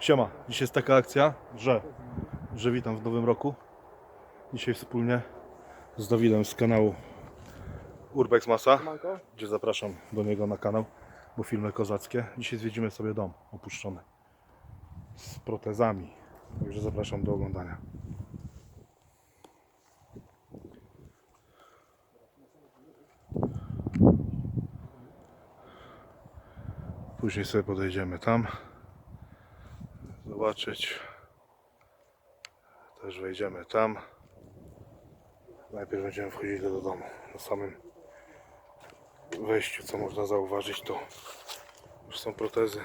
Siema, dzisiaj jest taka akcja, że, że witam w nowym roku. Dzisiaj wspólnie z Dawidem z kanału Urbex Masa, gdzie zapraszam do niego na kanał, bo filmy kozackie. Dzisiaj zwiedzimy sobie dom opuszczony z protezami, także zapraszam do oglądania. Później sobie podejdziemy tam zobaczyć. Też wejdziemy tam. Najpierw będziemy wchodzić do domu. Na samym wejściu, co można zauważyć, to już są protezy.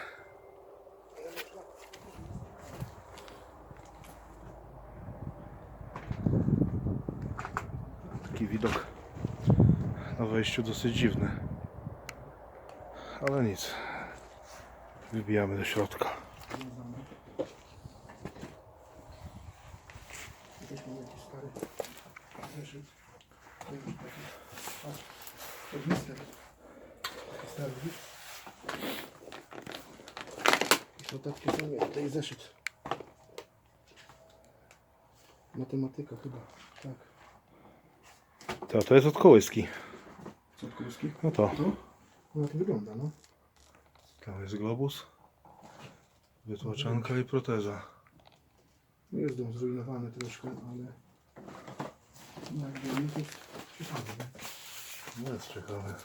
Taki widok na wejściu dosyć dziwny. Ale nic. Wybijamy do środka. Jakiś mam jakiś stary zeszyt. Jakiś taki, patrz, ognistek. Widzisz? Jakieś notatki są, nie, tutaj zeszyt. Matematyka chyba, tak. To, to jest od kołyski. Cotkulski. No to. No, no to wygląda, no. Tam jest globus. Wytłaczanka i proteza. No Jest dom zrujnowany troszkę, ale jak dla mnie to jest ciekawe, nie? No jest ciekawe.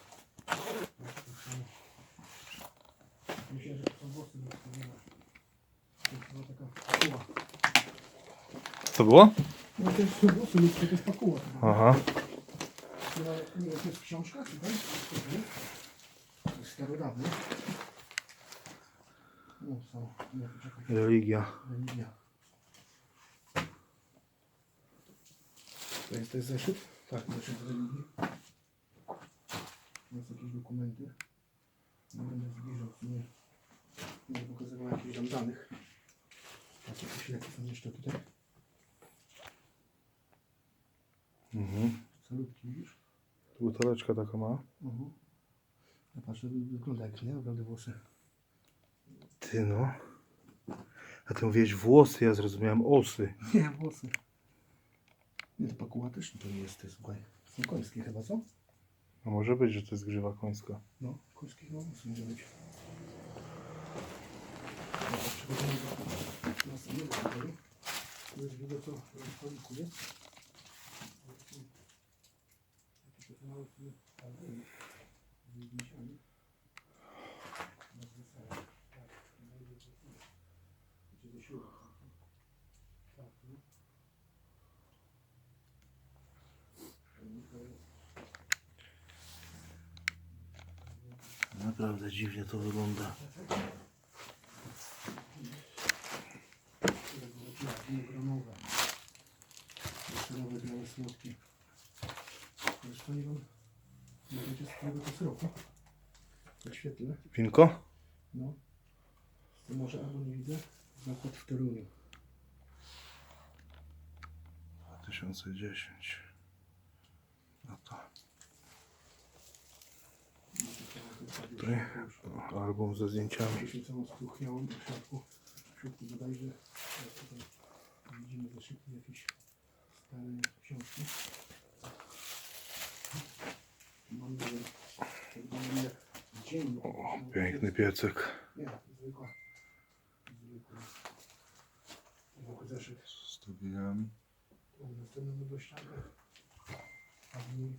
Myślę, że to są włosy rozstawione. To jest chyba taka pakuła. Co było? No to jest włosy ludzkie, to jest pakuła. Aha. Chyba, nie to jest książka? Co to jest? Starodawne. No są, nie, Religia. religia. To jest, to jest zeszyt? Tak, zeszyt religii. To są jakieś dokumenty. Nie będę zbliżał, sumie nie pokazywał jakichś tam danych. A jakieś leki są jeszcze tutaj. Mhm. Salutki, widzisz? Buteleczka taka ma. Mhm. Ja patrzę, wygląda jak nie, naprawdę włosy. Ty no. A ty mówiłeś włosy, ja zrozumiałem osy. Nie, włosy. Nie, to pakuła też to nie jest, ty, słuchaj. Są końskie chyba, co? A może być, że to jest grzywa końska. No, końskie chyba włosy może być. Dobra, przechodzimy do następnego pokoju. Tu jest widzę co w stoliku jest. Jakieś takie małe tu, ale z wisiami. Na zwiesanie. Tak, no i do środka. Idzie do środka. Tak, no. Naprawdę dziwnie to wygląda. Nowe białe słodkie. Zresztą nie wiem, nie wiecie z którego to jest roku. Na świetle. Winko? No. To może albo nie widzę. Zakład w Toruniu. 2010. No to. Tutaj album ze zdjęciami. Już całą spróchniałą w środku. W środku bodajże. teraz Tutaj widzimy zeszyty jakieś stare książki. Mam nadzieję, dzień. O, piękny piecyk. Nie, zwykła. Z tobiami. Następną do ściany. A w niej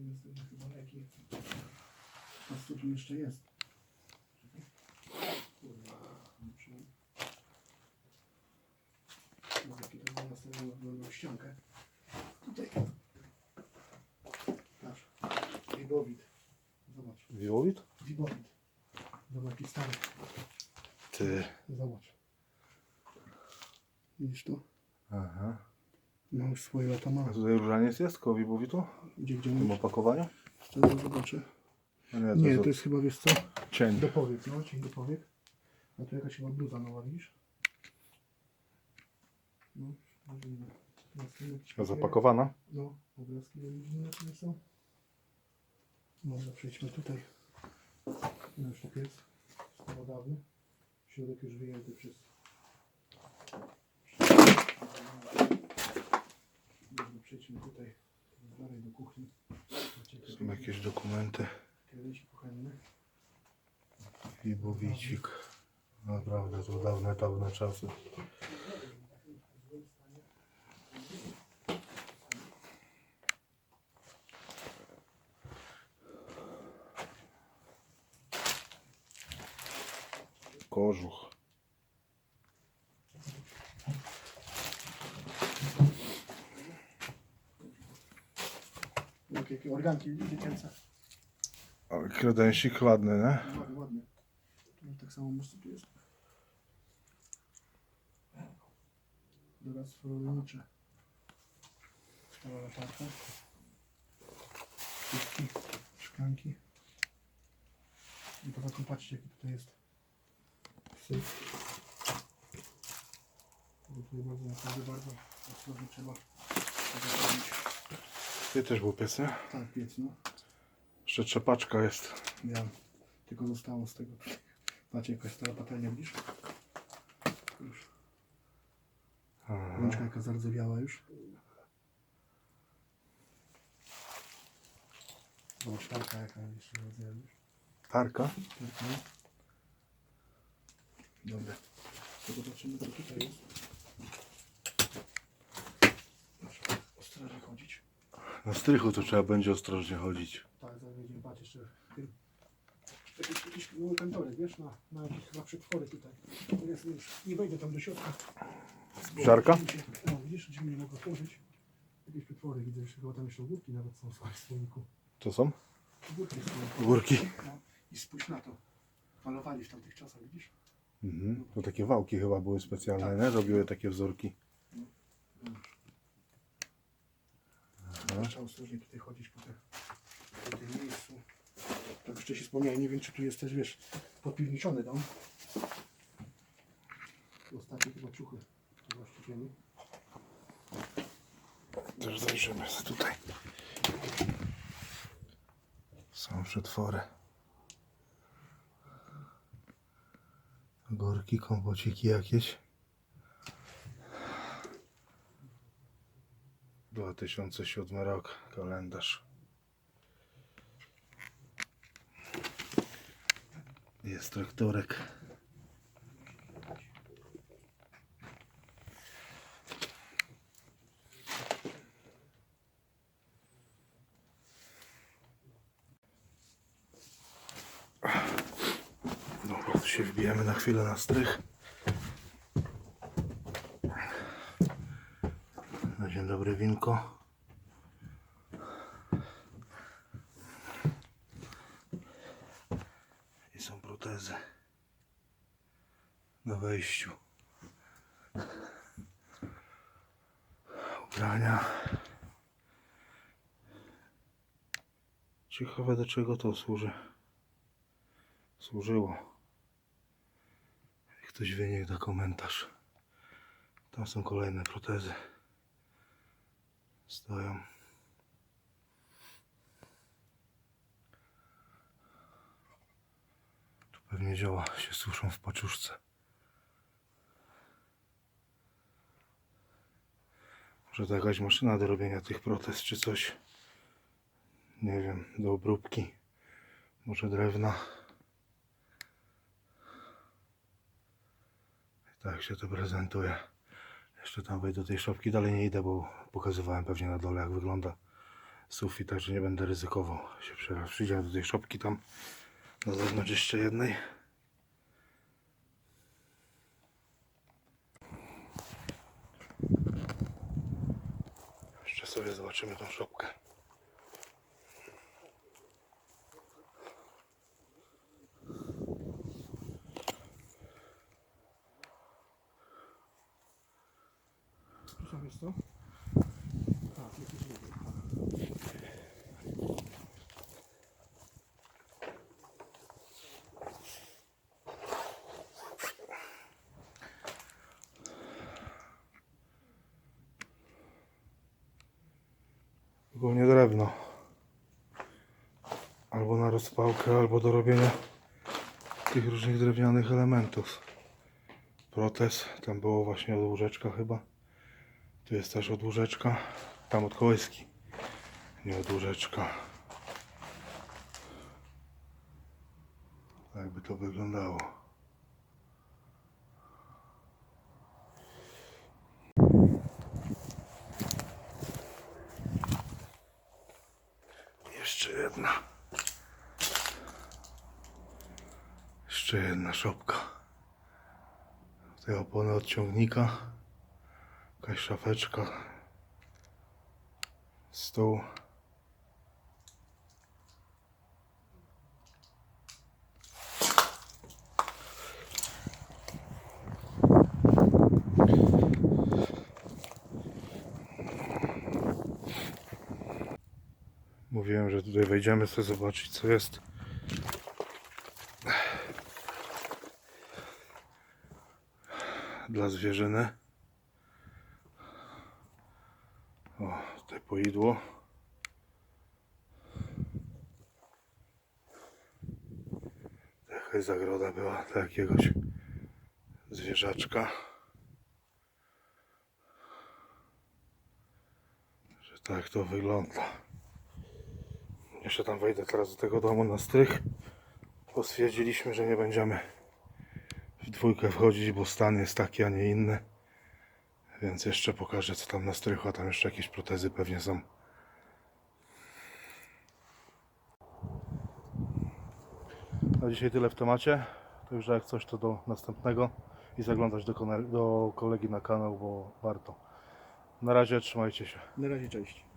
I następne chyba leki. A co tu jeszcze jest? Kurwa. No, jakie to było następną wyglądał ściankę. Tutaj. Patrz. Wibowid. Zobacz. Wiłowit? Wibowid. Zobacz jaki stary. Ty. Zobacz. Widzisz to? Aha. No już swoje lata ma. A tutaj różaniec jest koło Wibowitu? Gdzie, gdzie W tym opakowaniu? Zobaczę. A nie, to Nie, jest to jest chyba, wiesz co? cień. Do powiek, no, cień do powiek. A tu jakaś chyba bluza nowa, widzisz? No, możliwe. A zapakowana? No, obrazki religijne tu są. Może przejdźmy tutaj. No już tak jest. Starodawny. Środek już wyjęty przez... Dobra, przejdźmy tutaj. Dalej do kuchni. Macie Są jakieś dokumenty. Kiedyś kuchenny. I bowicik. Naprawdę, to dawne, dawne czasy. Kożuch. Jakie organki dziecięce. Kredensik ładny, nie? Ładnie, ładnie. No, tak samo może tu jest. Doradztwo rolnicze. Stała latarka. Kubki, szklanki. I poza tym patrzcie jaki tutaj jest syf. Bo tutaj bardzo, naprawdę bardzo ostrożnie trzeba tego robić. Ty też był pies, nie? Tak, piec, no. Jeszcze trzepaczka jest. Ja tylko zostało z tego. Patrzcie, jakaś stara patelnia widzisz? Już. Rączka jaka zardzewiała już. Zobacz, tarka jaka jeszcze zardzewiała już. Tarka? Tarka. Dobra. To zobaczymy co tutaj jest. Proszę, ostrożnie chodzić. Na strychu to trzeba będzie ostrożnie chodzić. Tak, zaraz będziemy patrzeć jeszcze. Jakieś, jakieś były kantory, wiesz, na, na jakieś chyba przetwory tutaj. Jest już, nie wejdę tam do środka. Żarka? No widzisz, gdzie mnie mogło otworzyć. Jakieś przetwory, widzę, że chyba tam jeszcze ogórki nawet są słuchaj, w słoiku. To są? Ogórki w słoiku. Górki. No, I spójrz na to. Malowali w tamtych czasach, widzisz? Mhm. To takie wałki chyba były specjalne, nie? Robiły takie wzorki. No. Trzeba ostrożnie tutaj chodzić po, te, po tym miejscu. Tak jeszcze się wspomniałem, nie wiem czy tu jest też, wiesz, podpiwniczony dom. Ostatnie chyba ciuchy właścicieli. Też zajrzymy tutaj. Są przetwory. Górki, kompociki jakieś. 2007 rok, kalendarz. Jest traktorek. Dobra, tu się wbijemy na chwilę na strych. Dzień dobry winko. I są protezy na wejściu. Ubrania. Ciekawe do czego to służy. Służyło. Jak ktoś wie, niech da komentarz. Tam są kolejne protezy. Stoją. Tu pewnie dzieła się suszą w paczuszce. Może to jakaś maszyna do robienia tych protez czy coś. Nie wiem, do obróbki. Może drewna. I tak się to prezentuje. Jeszcze tam wejdę do tej szopki, dalej nie idę, bo pokazywałem pewnie na dole jak wygląda sufit, także nie będę ryzykował się przejechać. Przyjdziemy do tej szopki tam na zewnątrz jeszcze jednej. Jeszcze sobie zobaczymy tą szopkę. Głównie drewno. Albo na rozpałkę, albo do robienia tych różnych drewnianych elementów. Protez, tam było właśnie od łóżeczka chyba. Tu jest też od łóżeczka, tam od kołyski, nie od łóżeczka. Tak by to wyglądało. Jeszcze jedna. Jeszcze jedna szopka. Tutaj opony od ciągnika. Jakaś szafeczka. Stół. Mówiłem, że tutaj wejdziemy sobie zobaczyć co jest. Dla zwierzyny. O, tutaj poidło. Jakaś zagroda była dla jakiegoś zwierzaczka. Że tak to wygląda. Jeszcze tam wejdę teraz do tego domu na strych. Bo stwierdziliśmy, że nie będziemy w dwójkę wchodzić, bo stan jest taki, a nie inny. Więc jeszcze pokażę co tam na strychu, a tam jeszcze jakieś protezy pewnie są. Na dzisiaj tyle w temacie. To już jak coś to do następnego i zaglądać do, do kolegi na kanał, bo warto. Na razie trzymajcie się. Na razie cześć.